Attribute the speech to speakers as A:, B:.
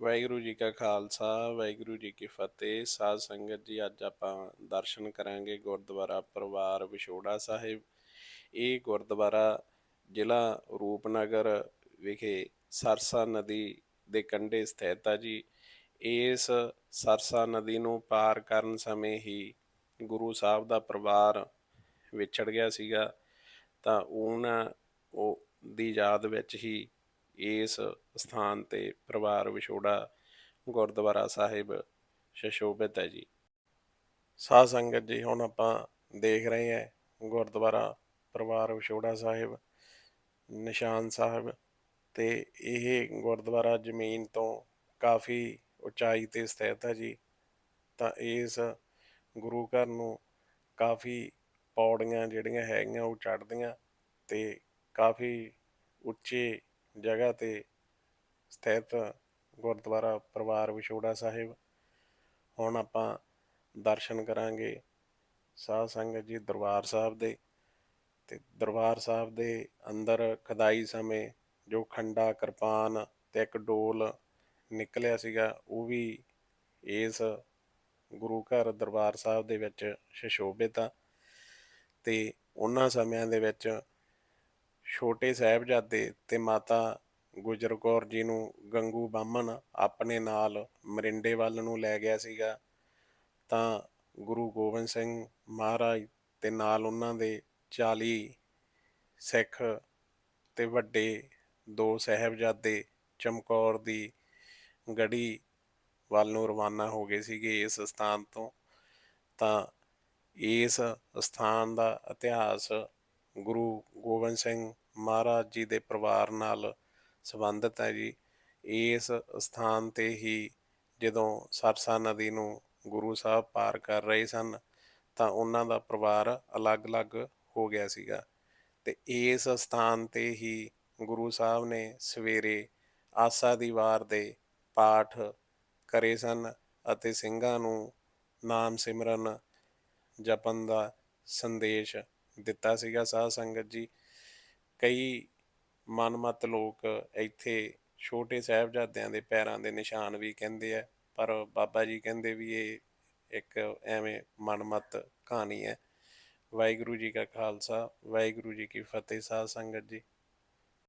A: ਵਾਹਿਗੁਰੂ ਜੀ ਕਾ ਖਾਲਸਾ, ਵਾਹਿਗੁਰੂ ਜੀ ਕੀ ਫਤਿਹ। ਸਾਧ ਸੰਗਤ ਜੀ, ਅੱਜ ਆਪਾਂ ਦਰਸ਼ਨ ਕਰਾਂਗੇ ਗੁਰਦੁਆਰਾ ਪਰਿਵਾਰ ਵਿਛੋੜਾ ਸਾਹਿਬ। ਇਹ ਗੁਰਦੁਆਰਾ ਜ਼ਿਲ੍ਹਾ ਰੂਪਨਗਰ ਵਿਖੇ ਸਰਸਾ ਨਦੀ ਦੇ ਕੰਢੇ ਸਥਿਤ ਆ ਜੀ। ਇਸ ਸਰਸਾ ਨਦੀ ਨੂੰ ਪਾਰ ਕਰਨ ਸਮੇਂ ਹੀ ਗੁਰੂ ਸਾਹਿਬ ਦਾ ਪਰਿਵਾਰ ਵਿਛੜ ਗਿਆ ਸੀਗਾ। ਤਾਂ ਉਹਨਾਂ ਉਹ ਦੀ ਯਾਦ ਵਿੱਚ ਹੀ ਇਸ ਸਥਾਨ ਤੇ ਪਰਿਵਾਰ ਵਿਛੋੜਾ ਗੁਰਦੁਆਰਾ ਸਾਹਿਬ ਸ਼ਸ਼ੋਭਿਤ ਹੈ ਜੀ। ਸਾਧ ਸੰਗਤ ਜੀ, ਹੁਣ ਆਪਾਂ ਦੇਖ ਰਹੇ ਹਾਂ ਗੁਰਦੁਆਰਾ ਪਰਿਵਾਰ ਵਿਛੋੜਾ ਸਾਹਿਬ, ਨਿਸ਼ਾਨ ਸਾਹਿਬ ਤੇ ਇਹ ਗੁਰਦੁਆਰਾ ਜ਼ਮੀਨ ਤੋਂ ਕਾਫੀ ਉਚਾਈ ਤੇ ਸਥਿਤ ਹੈ ਜੀ। ਤਾਂ ਇਸ ਗੁਰੂ ਘਰ ਨੂੰ ਕਾਫੀ ਪੌੜੀਆਂ ਜਿਹੜੀਆਂ ਹੈਗੀਆਂ ਉਹ ਚੜ੍ਹਦੀਆਂ ਤੇ ਕਾਫੀ ਉੱਚੇ ਜਗ੍ਹਾ ਤੇ ਸਥਿਤ ਗੁਰਦੁਆਰਾ ਪਰਿਵਾਰ ਵਿਛੋੜਾ ਸਾਹਿਬ। ਹੁਣ ਆਪਾਂ ਦਰਸ਼ਨ ਕਰਾਂਗੇ ਸਾਧ ਸੰਗਤ ਜੀ ਦਰਬਾਰ ਸਾਹਿਬ ਦੇ ਤੇ ਦਰਬਾਰ ਸਾਹਿਬ ਦੇ ਅੰਦਰ ਖਦਾਈ ਸਮੇਂ ਜੋ ਖੰਡਾ, ਕਿਰਪਾਨ ਤੇ ਇੱਕ ਡੋਲ ਨਿਕਲਿਆ ਸੀਗਾ, ਉਹ ਵੀ ਇਸ ਗੁਰੂ ਘਰ ਦਰਬਾਰ ਸਾਹਿਬ ਦੇ ਵਿੱਚ ਸ਼ਸ਼ੋਭਿਤ ਆ ਤੇ ਉਹਨਾਂ ਸਮਿਆਂ ਦੇ ਵਿੱਚ ਛੋਟੇ ਸਾਹਿਬਜ਼ਾਦੇ ਤੇ ਮਾਤਾ ਗੁਜਰ ਕੌਰ ਜੀ ਨੂੰ ਗੰਗੂ ਬਾਮਨ ਆਪਣੇ ਨਾਲ ਮਰਿੰਡੇ ਵੱਲ ਨੂੰ ਲੈ ਗਿਆ ਸੀਗਾ, ਤਾਂ ਗੁਰੂ ਗੋਬਿੰਦ ਸਿੰਘ ਮਹਾਰਾਜ ਤੇ ਨਾਲ ਉਹਨਾਂ ਦੇ 40 ਸਿੱਖ ਤੇ ਵੱਡੇ ਦੋ ਸਾਹਿਬਜ਼ਾਦੇ ਚਮਕੌਰ ਦੀ ਗੜੀ ਵੱਲ ਨੂੰ ਰਵਾਨਾ ਹੋ ਗਏ ਸੀਗੇ ਇਸ ਸਥਾਨ ਤੋਂ, ਤਾਂ ਇਸ ਸਥਾਨ ਦਾ ਇਤਿਹਾਸ ਗੁਰੂ ਗੋਬਿੰਦ ਸਿੰਘ ਮਹਾਰਾਜ ਜੀ ਦੇ ਪਰਿਵਾਰ ਨਾਲ ਸੰਬੰਧਿਤ ਹੈ ਜੀ। ਇਸ ਸਥਾਨ ਤੇ ਹੀ ਜਦੋਂ ਸਰਸਾ ਨਦੀ ਨੂੰ ਗੁਰੂ ਸਾਹਿਬ ਪਾਰ ਕਰ ਰਹੇ ਸਨ, ਤਾਂ ਉਹਨਾਂ ਦਾ ਪਰਿਵਾਰ ਅਲੱਗ-ਅਲੱਗ ਹੋ ਗਿਆ ਸੀਗਾ ਤੇ ਇਸ ਸਥਾਨ ਤੇ ਹੀ ਗੁਰੂ ਸਾਹਿਬ ਨੇ ਸਵੇਰੇ ਆਸਾ ਦੀ ਵਾਰ ਦੇ ਪਾਠ ਕਰੇ ਸਨ ਅਤੇ ਸਿੰਘਾਂ ਨੂੰ ਨਾਮ ਸਿਮਰਨ ਜਪਨ ਦਾ ਸੰਦੇਸ਼ ਦਿੱਤਾ ਸੀਗਾ ਸਾਧ ਸੰਗਤ ਜੀ। ਕਈ ਮਨਮਤ ਲੋਕ ਇੱਥੇ ਛੋਟੇ ਸਾਹਿਬਜ਼ਾਦਿਆਂ ਦੇ ਪੈਰਾਂ ਦੇ ਨਿਸ਼ਾਨ ਵੀ ਕਹਿੰਦੇ ਆ, ਪਰ ਬਾਬਾ ਜੀ ਕਹਿੰਦੇ ਵੀ ਇਹ ਇੱਕ ਐਵੇਂ ਮਨਮਤ ਕਹਾਣੀ ਹੈ। ਵਾਹਿਗੁਰੂ ਜੀ ਕਾ ਖਾਲਸਾ, ਵਾਹਿਗੁਰੂ ਜੀ ਕੀ ਫਤਿਹ ਸਾਧ ਸੰਗਤ ਜੀ।